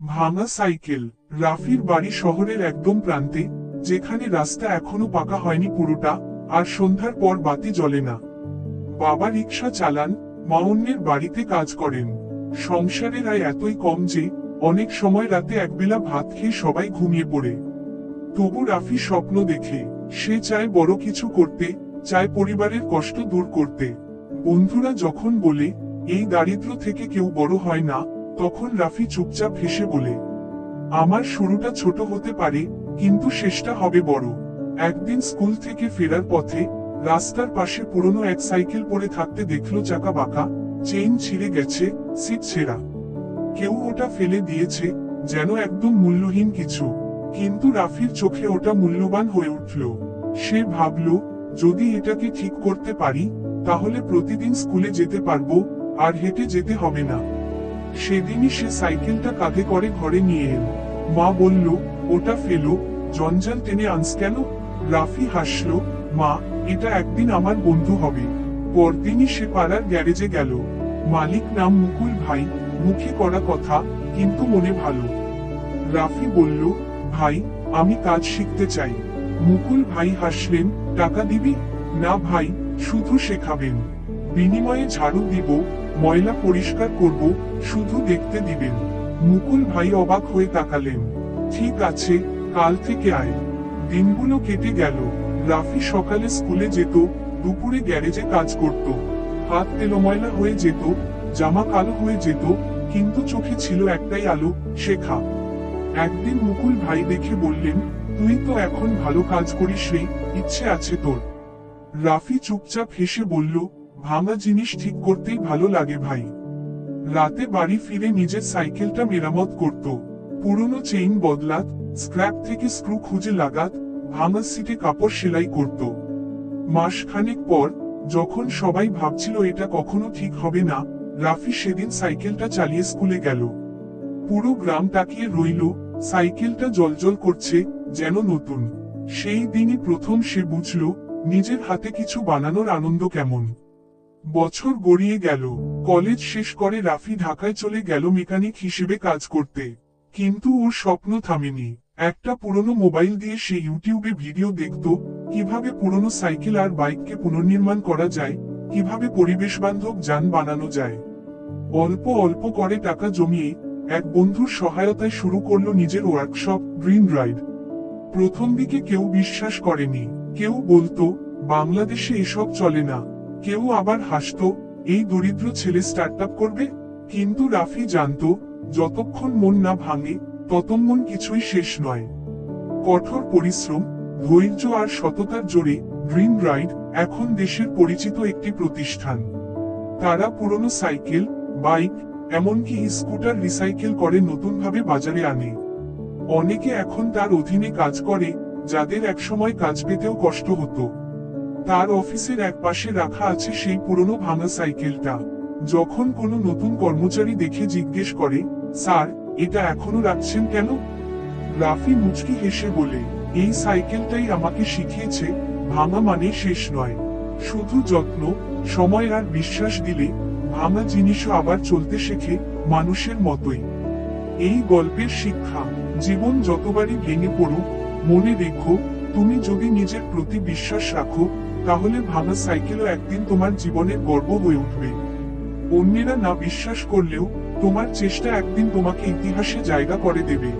ভাঙা সাইকেল, রাফির বাড়ি শহরের একদম প্রান্তে, যেখানে রাস্তা এখনও পাকা হয়নি পুরোটা, আর সন্ধ্যার পর বাতি জ্বলে না। বাবা রিক্সা চালান, মা অন্যের বাড়িতে কাজ করেন। সংসারের আয় এতই কম যে, অনেক সময় রাতে একবেলা ভাত খেয়ে সবাই ঘুমিয়ে পড়ে। তবু রাফি স্বপ্ন দেখে, সে চায় বড় কিছু করতে, চায় পরিবারের কষ্ট দূর করতে। বন্ধুরা যখন বলে, এই দারিদ্র থেকে কেউ বড় হয় না তখন রাফি চুপচাপ হেসে বলে, আমার শুরুটা ছোট হতে পারে, কিন্তু শেষটা হবে বড়। একদিন স্কুল থেকে ফেরার পথে রাস্তার পাশে পুরনো এক সাইকেল পড়ে থাকতে দেখল চাকা বাঁকা, চেইন ছিঁড়ে গেছে, সিট ছেঁড়া। কেউ ওটা ফেলে দিয়েছে, যেন একদম মূল্যহীন কিছু। কিন্তু রাফির চোখে ওটা মূল্যবান হয়ে উঠল। সে ভাবল, যদি এটাকে ঠিক করতে পারি, তাহলে প্রতিদিন স্কুলে যেতে পারব, আর হেঁটে যেতে হবে না। সেদিনই সে সাইকেলটা কাঁধে করে ঘরে নিয়ে এল। মা বলল, ওটা ফেলো। জঞ্জাল টেনে আনস কেন? রাফি হাসল, মা, এটা একদিন আমার বন্ধু হবে। পরদিনই সে পাড়ার গ্যারেজে গেল। মালিক নাম মুকুল ভাই, মুখে করা কথা, কিন্তু মনে ভালো। রাফি বলল, ভাই, আমি কাজ শিখতে চাই। মুকুল ভাই হাসলেন, টাকা দিবি? না ভাই, শুধু শেখাবেন। বিনিময়ে ঝাড়ু দিব ময়লা পরিষ্কার করব, শুধু দেখতে দিবেন। মুকুল ভাই অবাক হয়ে তাকালেন। ঠিক আছে, কাল থেকে আয়। দিনগুলো কেটে গেল। রাফি সকালে স্কুলে যেত, দুপুরে গ্যারেজে কাজ করত। হাত তেলো ময়লা হয়ে যেত, জামা কালো হয়ে যেত, কিন্তু চোখে ছিল একটাই আলো, শেখা। একদিন মুকুল ভাই দেখে বললেন, তুই তো এখন ভালো কাজ করিস রে, ইচ্ছে আছে তোর। রাফি চুপচাপ হেসে বলল ভাঙা জিনিস ঠিক করতেই ভালো লাগে ভাই। রাতে বাড়ি ফিরে নিজের সাইকেলটা মেরামত করত। পুরনো চেইন বদলাত, স্ক্র্যাপ থেকে স্ক্রু খুঁজে লাগাত, ভাঙা সিটে কাপড় সেলাই করত। মাসখানেক পর, যখন সবাই ভাবছিল এটা কখনো ঠিক হবে না, রাফি সেদিন সাইকেলটা চালিয়ে স্কুলে গেল। পুরো গ্রাম তাকিয়ে রইল, সাইকেলটা জলজল করছে, যেন নতুন। সেই দিনই প্রথম সে বুঝল, নিজের হাতে কিছু বানানোর আনন্দ কেমন। বছর গড়িয়ে গেল। কলেজ শেষ করে রাফি ঢাকায় চলে গেল মেকানিক হিসেবে কাজ করতে। কিন্তু ওর স্বপ্ন থামেনি। একটা পুরনো মোবাইল দিয়ে সে ইউটিউবে ভিডিও দেখত, কীভাবে পুরনো সাইকেল আর বাইককে পুনর্নির্মাণ করা যায়, কীভাবে পরিবেশ বান্ধব যান বানানো যায়। অল্প অল্প করে টাকা জমিয়ে এক বন্ধুর সহায়তায় শুরু করল নিজের ওয়ার্কশপ গ্রিন রাইড প্রথম দিকে কেউ বিশ্বাস করেনি। কেউ বলতো, বাংলাদেশে এসব চলে না। কেউ আবার হাসতো, এই দরিদ্র ছেলে স্টার্ট করবে? কিন্তু রাফি জানত, যতক্ষণ মন না ভাঙে, ততক্ষণ কিছুই শেষ নয়। কঠোর পরিশ্রম, ধৈর্য আর সততার জোরে গ্রিন রাইড এখন দেশের পরিচিত একটি প্রতিষ্ঠান। তারা পুরনো সাইকেল, বাইক, এমনকি স্কুটার রিসাইকেল করে নতুনভাবে বাজারে আনে। অনেকে এখন তার অধীনে কাজ করে, যাদের একসময় কাজ পেতেও কষ্ট হতো। তার অফিসের এক পাশে রাখা আছে সেই পুরনো ভাঙা সাইকেলটা। যখন কোনো নতুন কর্মচারী দেখে জিজ্ঞেস করে, স্যার, এটা এখনও রাখছেন কেন? রাফি মুচকি হেসে বলে, এই সাইকেলটাই আমাকে শিখিয়েছে, ভাঙা মানে শেষ নয়। শুধু যত্ন, সময় আর বিশ্বাস দিলে ভাঙা জিনিসও আবার চলতে শেখে মানুষের মতোই। এই গল্পের শিক্ষা, জীবন যতবারই ভেঙে পড়ুক, মনে রেখো, তুমি যদি নিজের প্রতি বিশ্বাস রাখো তাহলে ভাঙা সাইকেলও একদিন তোমার জীবনের গর্ব হয়ে উঠবে। অন্যেরা না বিশ্বাস করলেও তোমার চেষ্টা একদিন তোমাকে ইতিহাসে জায়গা করে দেবে।